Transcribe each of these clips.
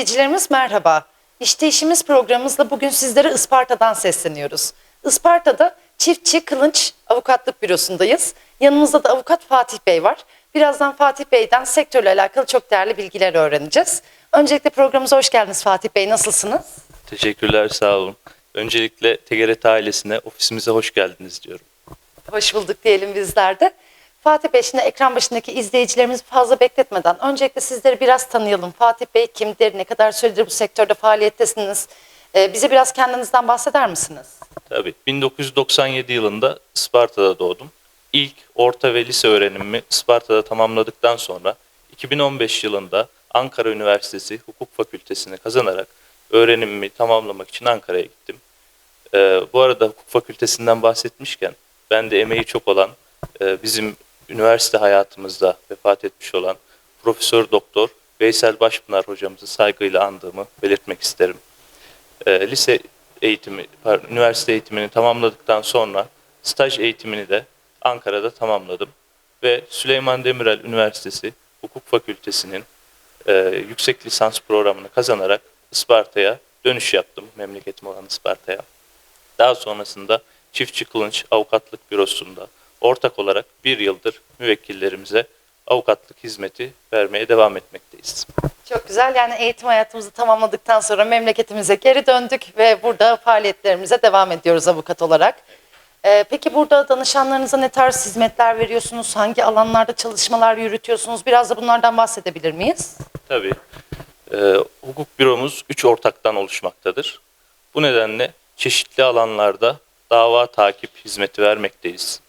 izleyicilerimiz merhaba. İşte işimiz programımızla bugün sizlere Isparta'dan sesleniyoruz. Isparta'da Çiftçi Kılınç Avukatlık Bürosu'ndayız. Yanımızda da avukat Fatih Bey var. Birazdan Fatih Bey'den sektörle alakalı çok değerli bilgiler öğreneceğiz. Öncelikle programımıza hoş geldiniz Fatih Bey. Nasılsınız? Teşekkürler, sağ olun. Öncelikle TGRT ailesine, ofisimize hoş geldiniz diyorum. Hoş bulduk diyelim bizler de. Fatih Bey şimdi ekran başındaki izleyicilerimizi fazla bekletmeden öncelikle sizleri biraz tanıyalım. Fatih Bey kimdir, ne kadar süredir bu sektörde faaliyettesiniz? Ee, bize biraz kendinizden bahseder misiniz? Tabii, 1997 yılında Isparta'da doğdum. İlk orta ve lise öğrenimimi Isparta'da tamamladıktan sonra 2015 yılında Ankara Üniversitesi Hukuk Fakültesini kazanarak öğrenimimi tamamlamak için Ankara'ya gittim. Ee, bu arada hukuk fakültesinden bahsetmişken ben de emeği çok olan e, bizim üniversite hayatımızda vefat etmiş olan Profesör Doktor Veysel Başpınar hocamızı saygıyla andığımı belirtmek isterim. E, lise eğitimi, pardon, üniversite eğitimini tamamladıktan sonra staj eğitimini de Ankara'da tamamladım. Ve Süleyman Demirel Üniversitesi Hukuk Fakültesi'nin e, yüksek lisans programını kazanarak Isparta'ya dönüş yaptım, memleketim olan Isparta'ya. Daha sonrasında Çiftçi Kılınç Avukatlık Bürosu'nda ortak olarak bir yıldır müvekkillerimize avukatlık hizmeti vermeye devam etmekteyiz. Çok güzel. Yani eğitim hayatımızı tamamladıktan sonra memleketimize geri döndük ve burada faaliyetlerimize devam ediyoruz avukat olarak. Ee, peki burada danışanlarınıza ne tarz hizmetler veriyorsunuz? Hangi alanlarda çalışmalar yürütüyorsunuz? Biraz da bunlardan bahsedebilir miyiz? Tabii. Ee, hukuk büromuz üç ortaktan oluşmaktadır. Bu nedenle çeşitli alanlarda dava takip hizmeti vermekteyiz.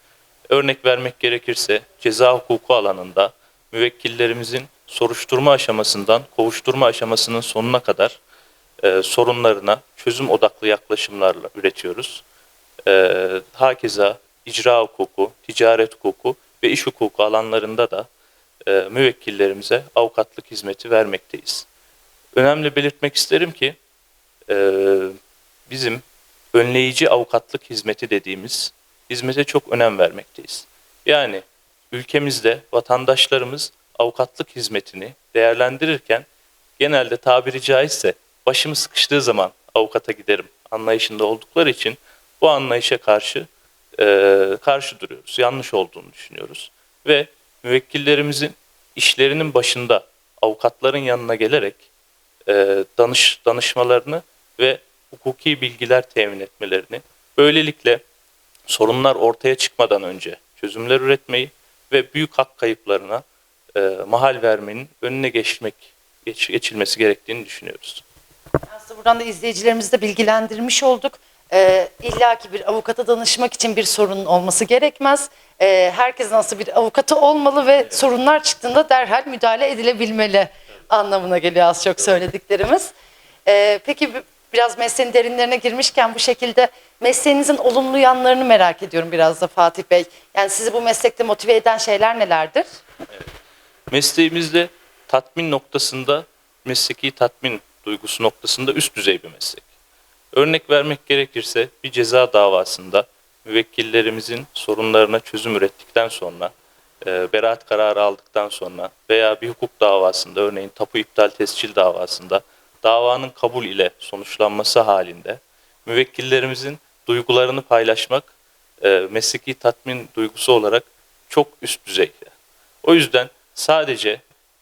Örnek vermek gerekirse ceza hukuku alanında müvekkillerimizin soruşturma aşamasından kovuşturma aşamasının sonuna kadar e, sorunlarına çözüm odaklı yaklaşımlarla üretiyoruz. E, hakeza icra hukuku, ticaret hukuku ve iş hukuku alanlarında da e, müvekkillerimize avukatlık hizmeti vermekteyiz. Önemli belirtmek isterim ki e, bizim önleyici avukatlık hizmeti dediğimiz hizmete çok önem vermekteyiz. Yani ülkemizde vatandaşlarımız avukatlık hizmetini değerlendirirken genelde tabiri caizse başımı sıkıştığı zaman avukata giderim anlayışında oldukları için bu anlayışa karşı e, karşı duruyoruz. Yanlış olduğunu düşünüyoruz. Ve müvekkillerimizin işlerinin başında avukatların yanına gelerek e, danış danışmalarını ve hukuki bilgiler temin etmelerini, böylelikle sorunlar ortaya çıkmadan önce çözümler üretmeyi ve büyük hak kayıplarına e, mahal vermenin önüne geçmek geç, geçilmesi gerektiğini düşünüyoruz. Aslında buradan da izleyicilerimizi de bilgilendirmiş olduk. Ee, İlla ki bir avukata danışmak için bir sorunun olması gerekmez. Ee, herkesin nasıl bir avukatı olmalı ve sorunlar çıktığında derhal müdahale edilebilmeli anlamına geliyor az çok söylediklerimiz. Ee, peki biraz mesleğin derinlerine girmişken bu şekilde mesleğinizin olumlu yanlarını merak ediyorum biraz da Fatih Bey. Yani sizi bu meslekte motive eden şeyler nelerdir? Mesleğimizde tatmin noktasında, mesleki tatmin duygusu noktasında üst düzey bir meslek. Örnek vermek gerekirse bir ceza davasında müvekkillerimizin sorunlarına çözüm ürettikten sonra, e, beraat kararı aldıktan sonra veya bir hukuk davasında örneğin tapu iptal tescil davasında davanın kabul ile sonuçlanması halinde müvekkillerimizin duygularını paylaşmak e, mesleki tatmin duygusu olarak çok üst düzeyde. O yüzden sadece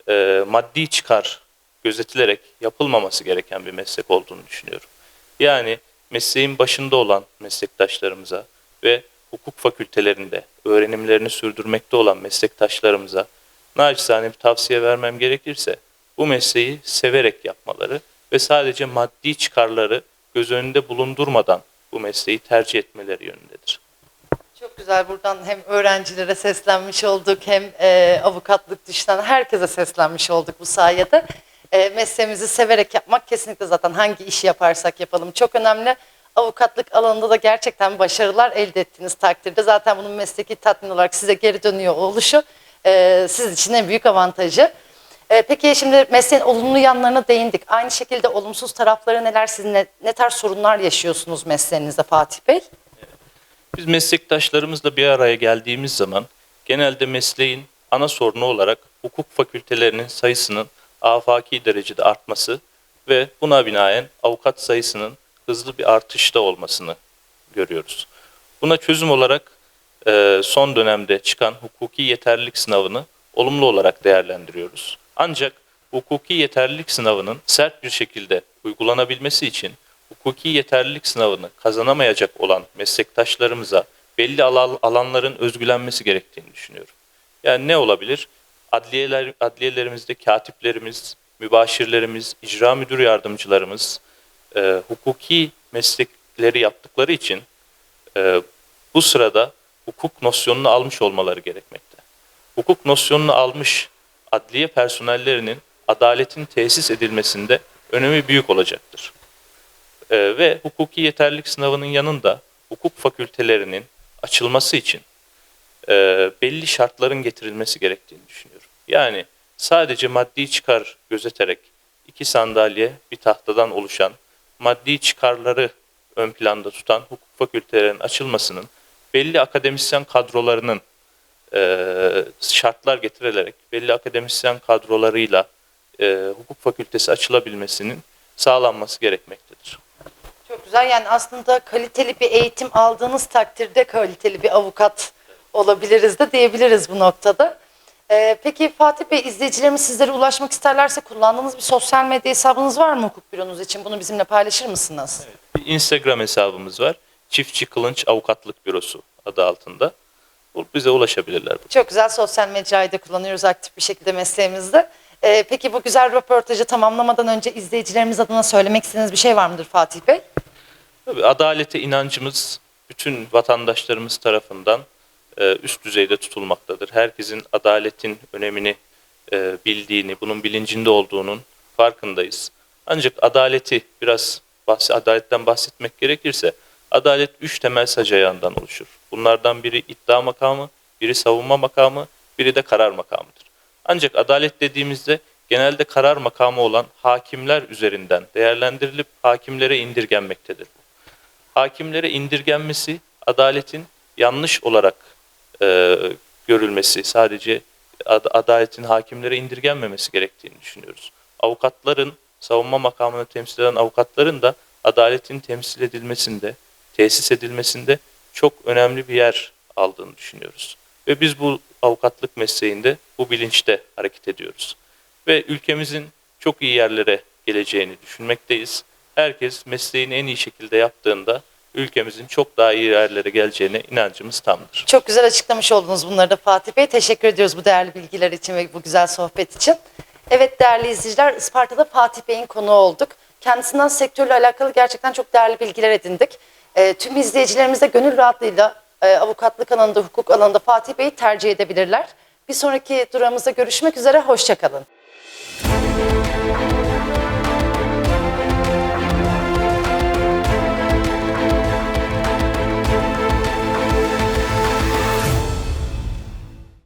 e, maddi çıkar gözetilerek yapılmaması gereken bir meslek olduğunu düşünüyorum. Yani mesleğin başında olan meslektaşlarımıza ve hukuk fakültelerinde öğrenimlerini sürdürmekte olan meslektaşlarımıza naçizane bir tavsiye vermem gerekirse bu mesleği severek yapmaları ve sadece maddi çıkarları göz önünde bulundurmadan bu mesleği tercih etmeleri yönündedir. Çok güzel buradan hem öğrencilere seslenmiş olduk hem e, avukatlık düşünen herkese seslenmiş olduk bu sayede. E, mesleğimizi severek yapmak kesinlikle zaten hangi işi yaparsak yapalım çok önemli. Avukatlık alanında da gerçekten başarılar elde ettiğiniz takdirde zaten bunun mesleki tatmin olarak size geri dönüyor oluşu e, sizin için en büyük avantajı. E, peki şimdi mesleğin olumlu yanlarına değindik. Aynı şekilde olumsuz tarafları neler? Siz ne, ne tarz sorunlar yaşıyorsunuz mesleğinizde Fatih Bey? Biz meslektaşlarımızla bir araya geldiğimiz zaman genelde mesleğin ana sorunu olarak hukuk fakültelerinin sayısının afaki derecede artması ve buna binaen avukat sayısının hızlı bir artışta olmasını görüyoruz. Buna çözüm olarak e, son dönemde çıkan hukuki yeterlilik sınavını olumlu olarak değerlendiriyoruz. Ancak hukuki yeterlilik sınavının sert bir şekilde uygulanabilmesi için hukuki yeterlilik sınavını kazanamayacak olan meslektaşlarımıza belli alan- alanların özgülenmesi gerektiğini düşünüyorum. Yani ne olabilir? Adliyeler, adliyelerimizde katiplerimiz, mübaşirlerimiz, icra müdür yardımcılarımız e, hukuki meslekleri yaptıkları için e, bu sırada hukuk nosyonunu almış olmaları gerekmekte. Hukuk nosyonunu almış adliye personellerinin adaletin tesis edilmesinde önemi büyük olacaktır. E, ve hukuki yeterlilik sınavının yanında hukuk fakültelerinin açılması için e, belli şartların getirilmesi gerektiğini düşünüyorum. Yani sadece maddi çıkar gözeterek iki sandalye bir tahtadan oluşan maddi çıkarları ön planda tutan hukuk fakültelerinin açılmasının belli akademisyen kadrolarının e, şartlar getirilerek belli akademisyen kadrolarıyla e, hukuk fakültesi açılabilmesinin sağlanması gerekmektedir. Çok güzel. Yani aslında kaliteli bir eğitim aldığınız takdirde kaliteli bir avukat olabiliriz de diyebiliriz bu noktada. Ee, peki Fatih Bey izleyicilerimiz sizlere ulaşmak isterlerse kullandığınız bir sosyal medya hesabınız var mı hukuk büronuz için? Bunu bizimle paylaşır mısınız? Bir Instagram hesabımız var. Çiftçi Kılınç Avukatlık Bürosu adı altında. Bize ulaşabilirler. Çok güzel sosyal mecrayı da kullanıyoruz aktif bir şekilde mesleğimizde. Ee, peki bu güzel röportajı tamamlamadan önce izleyicilerimiz adına söylemek istediğiniz bir şey var mıdır Fatih Bey? Tabii adalete inancımız bütün vatandaşlarımız tarafından e, üst düzeyde tutulmaktadır. Herkesin adaletin önemini e, bildiğini, bunun bilincinde olduğunun farkındayız. Ancak adaleti biraz bahs- adaletten bahsetmek gerekirse adalet üç temel sac oluşur. Bunlardan biri iddia makamı, biri savunma makamı, biri de karar makamıdır. Ancak adalet dediğimizde genelde karar makamı olan hakimler üzerinden değerlendirilip hakimlere indirgenmektedir hakimlere indirgenmesi adaletin yanlış olarak e, görülmesi, sadece ad- adaletin hakimlere indirgenmemesi gerektiğini düşünüyoruz. Avukatların, savunma makamını temsil eden avukatların da adaletin temsil edilmesinde, tesis edilmesinde çok önemli bir yer aldığını düşünüyoruz. Ve biz bu avukatlık mesleğinde bu bilinçte hareket ediyoruz. Ve ülkemizin çok iyi yerlere geleceğini düşünmekteyiz. Herkes mesleğini en iyi şekilde yaptığında ülkemizin çok daha iyi yerlere geleceğine inancımız tamdır. Çok güzel açıklamış oldunuz bunları da Fatih Bey. Teşekkür ediyoruz bu değerli bilgiler için ve bu güzel sohbet için. Evet değerli izleyiciler Isparta'da Fatih Bey'in konuğu olduk. Kendisinden sektörle alakalı gerçekten çok değerli bilgiler edindik. Ee, tüm izleyicilerimiz de gönül rahatlığıyla e, avukatlık alanında, hukuk alanında Fatih Bey'i tercih edebilirler. Bir sonraki durağımızda görüşmek üzere, hoşçakalın.